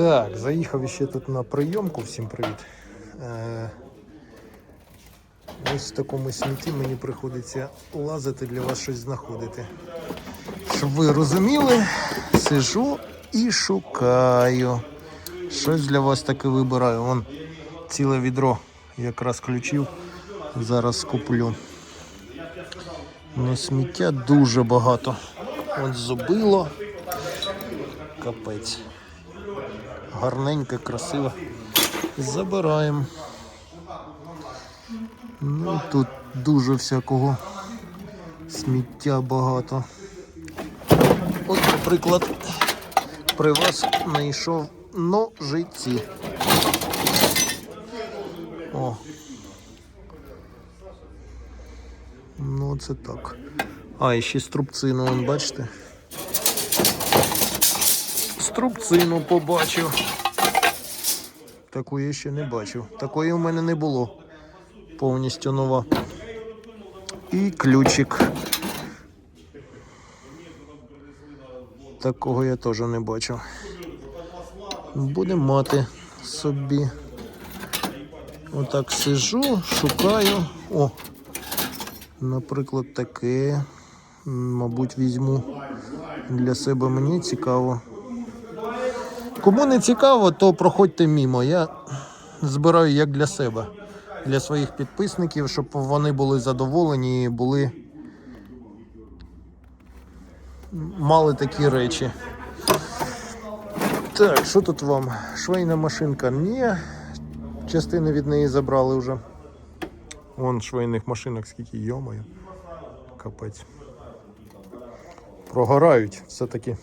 Так, заїхав ще тут на прийомку. Всім привіт. Е, ось в такому смітті мені приходиться лазити для вас щось знаходити. Щоб ви розуміли, сижу і шукаю. Щось для вас таке вибираю. Вон ціле відро якраз ключів. Зараз куплю. Ну, сміття дуже багато. От зубило. Капець. Гарненьке, красиво. Забираємо. Ну, тут дуже всякого сміття багато. От, наприклад, при вас знайшов ножиці. О. Ну, це так. А, і ще струбцину, бачите? Струбцину побачив. Таку я ще не бачив. Такої у мене не було. Повністю нова. І ключик. Такого я теж не бачив. Будемо мати собі. Отак сижу, шукаю. О, наприклад, таке. Мабуть, візьму для себе мені цікаво. Кому не цікаво, то проходьте мімо. Я збираю як для себе, для своїх підписників, щоб вони були задоволені і були. Мали такі речі. Так, що тут вам? Швейна машинка? Ні. Частини від неї забрали вже. Вон швейних машинок скільки йомаю. Капець. Прогорають все-таки.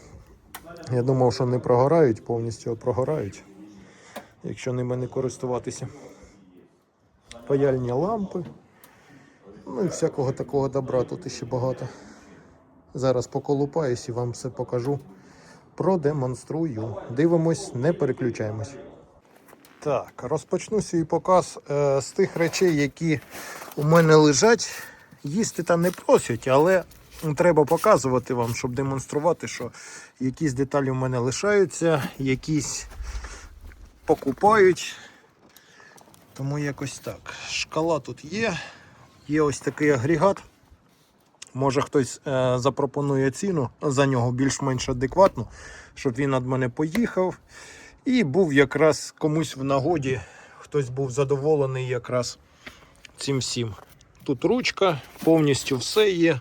Я думав, що не прогорають повністю, а прогорають, якщо ними не користуватися. Паяльні лампи. Ну і всякого такого добра тут ще багато. Зараз поколупаюсь і вам все покажу. Продемонструю. Дивимось, не переключаємось. Так, розпочну свій показ е, з тих речей, які у мене лежать. Їсти там не просять, але треба показувати вам, щоб демонструвати, що якісь деталі в мене лишаються, якісь покупають. Тому якось так. Шкала тут є. Є ось такий агрегат. Може хтось е, запропонує ціну за нього більш-менш адекватну, щоб він від мене поїхав. І був якраз комусь в нагоді, хтось був задоволений якраз цим всім. Тут ручка, повністю все є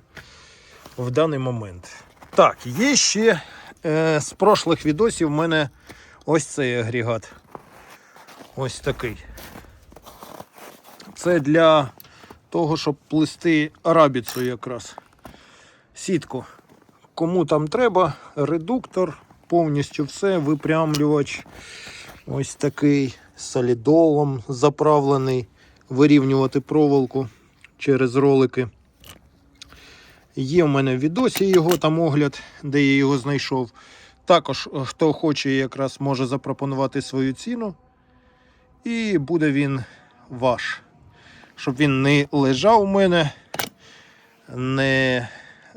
в даний момент. Так, є ще е, з прошлих відосів в мене ось цей агрегат. Ось такий. Це для того, щоб плести арабіцу якраз. Сітку. Кому там треба, редуктор, повністю все, випрямлювач. Ось такий солідолом заправлений, вирівнювати проволоку через ролики. Є в мене в відосі його там огляд, де я його знайшов. Також, е, хто хоче, якраз може запропонувати свою ціну. І буде він ваш. Щоб він не лежав у мене, не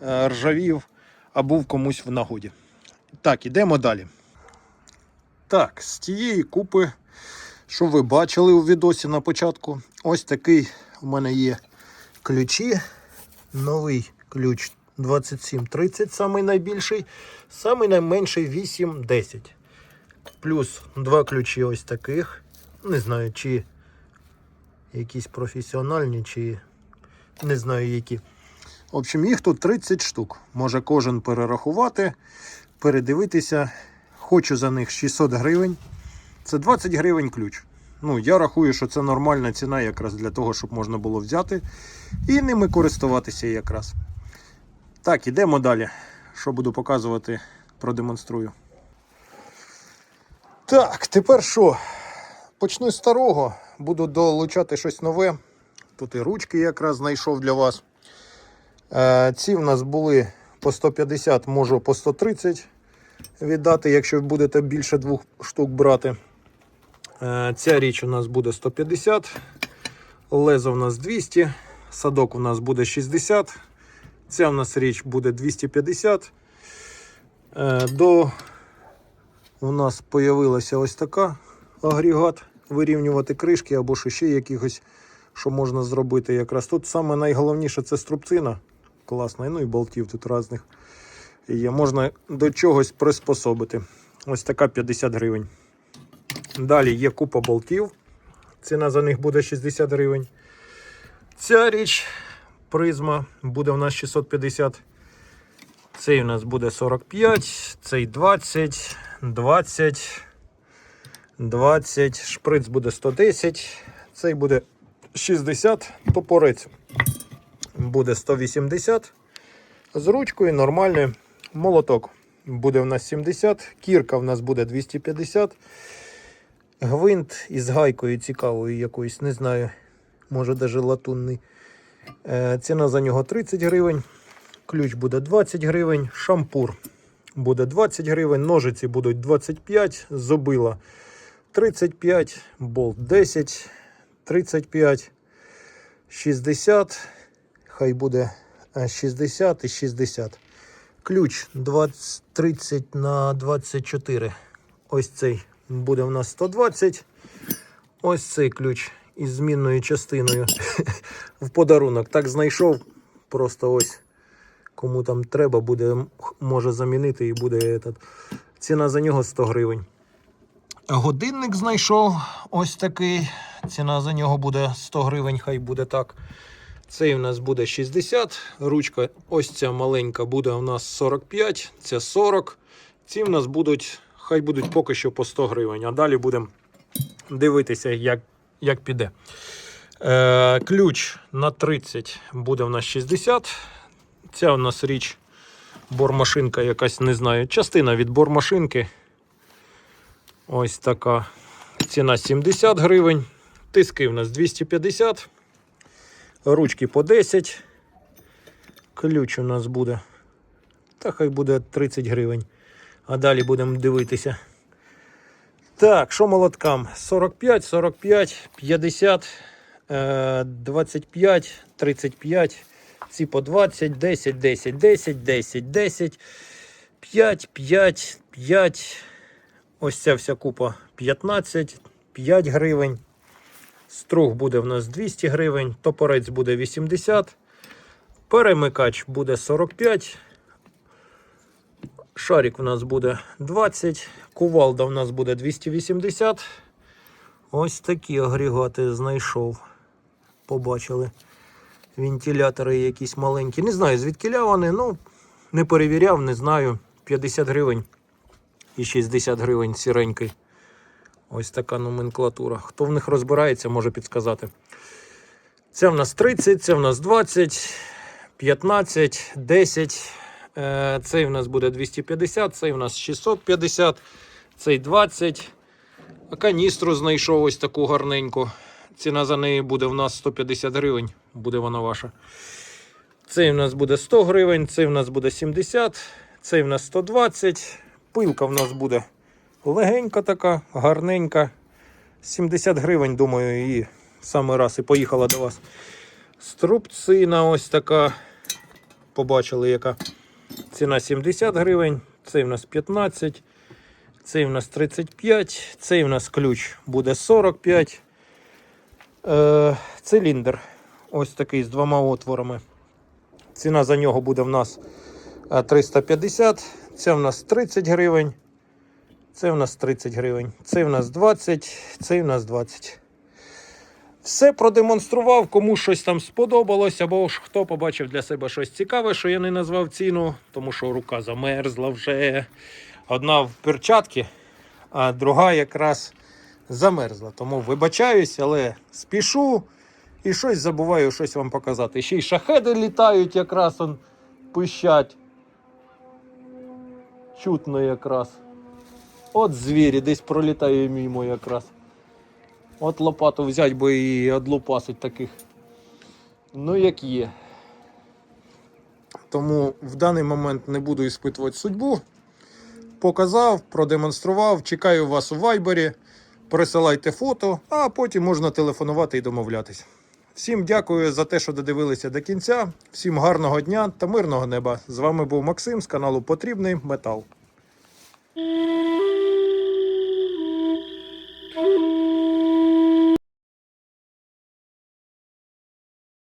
е, ржавів, а був комусь в нагоді. Так, ідемо далі. Так, з тієї купи, що ви бачили у відосі на початку, ось такий у мене є ключі. Новий ключ 2730, самий найбільший, самий найменший 810. Плюс два ключі ось таких. Не знаю, чи якісь професіональні, чи не знаю які. В общем, їх тут 30 штук. Може кожен перерахувати, передивитися. Хочу за них 600 гривень. Це 20 гривень ключ. Ну, я рахую, що це нормальна ціна якраз для того, щоб можна було взяти і ними користуватися якраз. Так, ідемо далі. Що буду показувати, продемонструю. Так, тепер що? Почну з старого, буду долучати щось нове. Тут і ручки якраз знайшов для вас. Е, ці в нас були по 150, можу по 130 віддати, якщо будете більше двох штук брати. Е, ця річ у нас буде 150, лезо у нас 200, садок у нас буде 60, ця у нас річ буде 250. Е, до у нас появилася ось така агрегат вирівнювати кришки або ще якихось, що можна зробити. Якраз тут саме найголовніше це струбцина. Класна, ну і болтів тут різних є. Можна до чогось приспособити. Ось така 50 гривень. Далі є купа болтів. Ціна за них буде 60 гривень. Ця річ призма буде у нас 650. Цей у нас буде 45, цей 20, 20, 20, шприц буде 110, цей буде 60, топорець буде 180. З ручкою нормальний молоток буде у нас 70, кірка в нас буде 250. Гвинт із гайкою цікавою якоюсь, не знаю, може навіть латунний. Е, Ціна за нього 30 гривень. Ключ буде 20 гривень, шампур буде 20 гривень, ножиці будуть 25, зубила 35, болт 10, 35, 60, хай буде е, 60 і 60. Ключ 20, 30 на 24. Ось цей буде у нас 120. Ось цей ключ із змінною частиною в подарунок. Так знайшов. Просто ось кому там треба, буде, може замінити і буде этот. Ціна за нього 100 гривень. Годинник знайшов ось такий. Ціна за нього буде 100 гривень, хай буде так. Цей у нас буде 60. Ручка, ось ця маленька, буде у нас 45, ця 40. Ці в нас будуть, хай будуть поки що по 100 гривень. А далі будемо дивитися, як, як піде. Е, ключ на 30 буде у нас 60. Ця у нас річ бормашинка якась, не знаю, частина від бормашинки. Ось така. Ціна 70 гривень. Тиски у нас 250. Ручки по 10. Ключ у нас буде. Та хай буде 30 гривень. А далі будемо дивитися. Так, що молоткам? 45, 45, 50, е, 25, 35. Ці по 20, 10, 10, 10, 10, 10, 5, 5, 5. Ось ця вся купа 15, 5 гривень. Струг буде в нас 200 гривень, топорець буде 80, перемикач буде 45, шарик у нас буде 20, кувалда у нас буде 280. Ось такі агрегати знайшов. Побачили. Вентилятори якісь маленькі. Не знаю, звідки вони, ну, не перевіряв, не знаю. 50 гривень і 60 гривень сіренький. Ось така номенклатура. Хто в них розбирається, може підсказати. Це в нас 30, це в нас 20, 15, 10. Е, Цей в нас буде 250, цей в нас 650, цей 20. А каністру знайшов ось таку гарненьку. Ціна за неї буде в нас 150 гривень, буде вона ваша. Цей в нас буде 100 гривень, цей в нас буде 70, цей в нас 120. Пилка в нас буде легенька така, гарненька. 70 гривень, думаю, її саме раз і поїхала до вас. Струбцина ось така. Побачили, яка ціна 70 гривень. Цей в нас 15, цей в нас 35, цей в нас ключ буде 45. Е, циліндр ось такий з двома отворами. Ціна за нього буде в нас е, 350. Це в нас 30 гривень. Це в нас 30 гривень. Це в нас 20, це в нас 20. Все продемонстрував, кому щось там сподобалось, або ж хто побачив для себе щось цікаве, що я не назвав ціну, тому що рука замерзла вже. Одна в перчатки, а друга якраз замерзла. Тому вибачаюсь, але спішу і щось забуваю щось вам показати. Ще й шахеди літають, якраз он пищать. Чутно якраз. От звірі, десь пролітає мимо якраз. От лопату взять би і одлупасить таких. Ну, як є. Тому в даний момент не буду іспитувати судьбу. Показав, продемонстрував. Чекаю вас у вайбері. Присилайте фото, а потім можна телефонувати і домовлятись. Всім дякую за те, що додивилися до кінця. Всім гарного дня та мирного неба. З вами був Максим з каналу Потрібний Метал.